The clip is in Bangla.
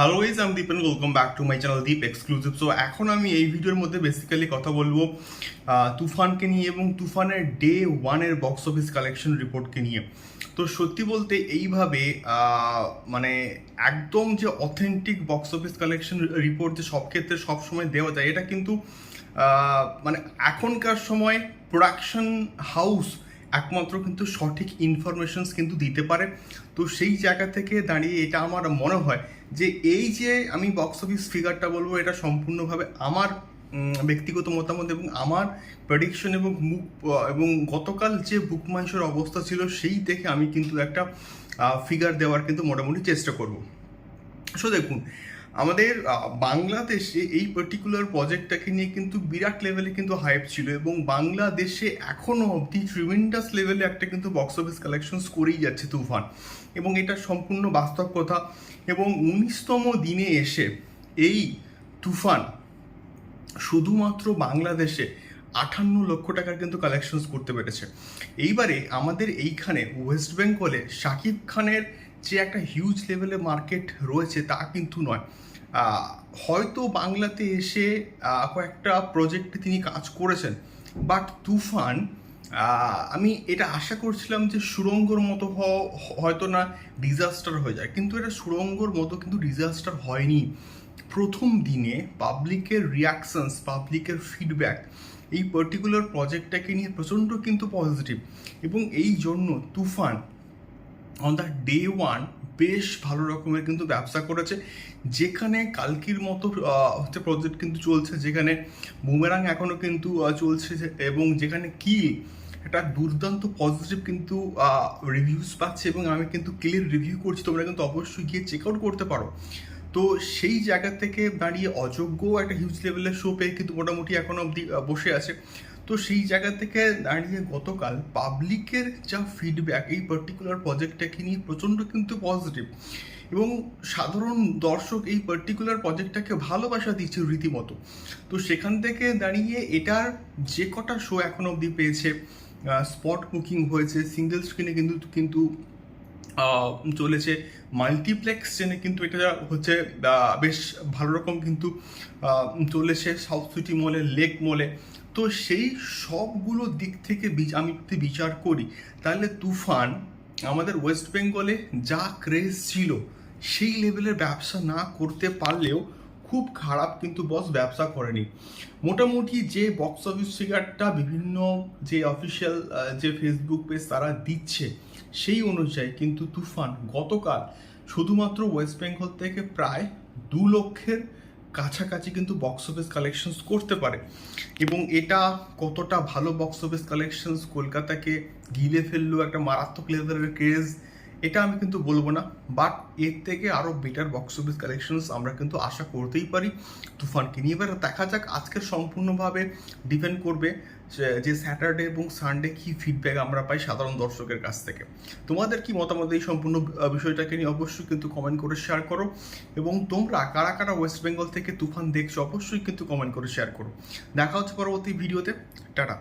হ্যালো গাইজ আমি Dipen welcome back to my channel Deep exclusive so এখন আমি এই ভিডিওর মধ্যে বেসিক্যালি কথা বলব তুফানকে নিয়ে এবং তুফানের ডে ওয়ানের বক্স অফিস কালেকশন রিপোর্টকে নিয়ে। তো সত্যি বলতে এইভাবে মানে একদম যে authentic box office collection report যে সব ক্ষেত্রে সবসময় দেওয়া যায়, এটা কিন্তু মানে এখনকার সময় প্রোডাকশন হাউস একমাত্র কিন্তু সঠিক ইনফরমেশনস কিন্তু দিতে পারে। তো সেই জায়গা থেকে দাঁড়িয়ে এটা আমার মনে হয় যে এই যে আমি বক্স অফিস ফিগারটা বলব, এটা সম্পূর্ণভাবে আমার ব্যক্তিগত মতামত এবং আমার প্রেডিকশন এবং মুখ এবং গতকাল যে বুক মাইশের অবস্থা ছিল, সেই দেখে আমি কিন্তু একটা ফিগার দেওয়ার কিন্তু মোটামুটি চেষ্টা করব। সো দেখুন আমাদের বাংলাদেশে এই পার্টিকুলার প্রজেক্টটাকে নিয়ে কিন্তু বিরাট লেভেলে কিন্তু হাইপ ছিল এবং বাংলাদেশে এখনও অবধি ট্রিমেন্ডাস লেভেলে একটা কিন্তু বক্স অফিস কালেকশনস করেই যাচ্ছে তুফান। এবং এটা সম্পূর্ণ বাস্তব কথা। এবং উনিশতম দিনে এসে এই তুফান শুধুমাত্র বাংলাদেশে আটান্ন লক্ষ টাকার কিন্তু কালেকশনস করতে পেরেছে। এইবারে আমাদের এইখানে ওয়েস্ট বেঙ্গলে শাকিব খানের যে একটা হিউজ লেভেলে মার্কেট রয়েছে তা কিন্তু নয়। হয়তো বাংলাতে এসে কয়েকটা প্রজেক্টে তিনি কাজ করেছেন বাট তুফান আমি এটা আশা করছিলাম যে সুরঙ্গর মতো হয়তো না ডিজাস্টার হয়ে যায়, কিন্তু এটা সুরঙ্গর মতো কিন্তু ডিজাস্টার হয়নি। প্রথম দিনে পাবলিকের রিয়াকশনস পাবলিকের ফিডব্যাক এই পার্টিকুলার প্রজেক্টটাকে নিয়ে প্রচণ্ড কিন্তু পজিটিভ এবং এই জন্য Toofan on the day one বেশ ভালো রকমের কিন্তু ব্যবসা করেছে। যেখানে কালকির মতো হচ্ছে প্রজেক্ট কিন্তু চলছে, যেখানে বুমেরাং এখনও কিন্তু চলছে এবং যেখানে কি একটা দুর্দান্ত পজিটিভ কিন্তু রিভিউস পাচ্ছে এবং আমি কিন্তু ক্লিয়ার রিভিউ করছি, তোমরা কিন্তু অবশ্যই গিয়ে চেক আউট করতে পারো। তো সেই জায়গা থেকে দাঁড়িয়ে অযোগ্য একটা হিউজ লেভেলের শো পেয়ে কিন্তু মোটামুটি এখনও অবধি বসে আছে। তো সেই জায়গা থেকে দাঁড়িয়ে গতকাল পাবলিকের যা ফিডব্যাক এই পার্টিকুলার প্রজেক্টটাকে নিয়ে প্রচণ্ড কিন্তু পজিটিভ এবং সাধারণ দর্শক এই পার্টিকুলার প্রজেক্টটাকে ভালোবাসা দিচ্ছে রীতিমতো। তো সেখান থেকে দাঁড়িয়ে এটার যে কটা শো এখন অবধি পেয়েছে স্পট বুকিং হয়েছে সিঙ্গেল স্ক্রিনে কিন্তু কিন্তু চলেছে মাল্টিপ্লেক্স চেনে কিন্তু এটা হচ্ছে বেশ ভালো রকম কিন্তু চলেছে সাউথ সিটি মলে লেক মলে তো সেই সবগুলো দিক থেকে আমি যদি বিচার করি, তাহলে তুফান আমাদের ওয়েস্ট বেঙ্গলে যা ক্রেজ ছিল, সেই লেভেলের ব্যবসা না করতে পারলেও খুব খারাপ কিন্তু বস ব্যবসা করেনি। মোটামুটি যে বক্স অফিস ফিগারটা বিভিন্ন যে অফিসিয়াল যে ফেসবুক পেজ তারা দিচ্ছে, সেই অনুযায়ী কিন্তু তুফান গতকাল শুধুমাত্র ওয়েস্ট বেঙ্গল থেকে প্রায় দু লক্ষের কাছাকাছি কিন্তু বক্স অফিস কালেকশনস করতে পারে। এবং এটা কতটা ভালো বক্স অফিস কালেকশনস কলকাতাকে গিলে ফেলল একটা মারাত্মক লেভেলের ক্রেজ এটা আমি কিন্তু বলব না বাট এর থেকে আরও বেটার বক্স অফিস কালেকশনস আমরা কিন্তু আশা করতেই পারি। তুফানকে নিয়ে এবার দেখা যাক আজকে সম্পূর্ণভাবে ডিপেন্ড করবে যে- স্যাটারডে এবং সানডে কি ফিডব্যাক আমরা পাই সাধারণ দর্শকের কাছ থেকে। তোমাদের কি মতামত এই সম্পূর্ণ বিষয়টাকে নিয়ে? অবশ্যই কিন্তু কমেন্ট করে শেয়ার করো। এবং তোমরা কারা কারা ওয়েস্ট বেঙ্গল থেকে তুফান দেখছ, অবশ্যই কিন্তু কমেন্ট করে শেয়ার করো। দেখা হচ্ছে পরবর্তী ভিডিওতে টাটা।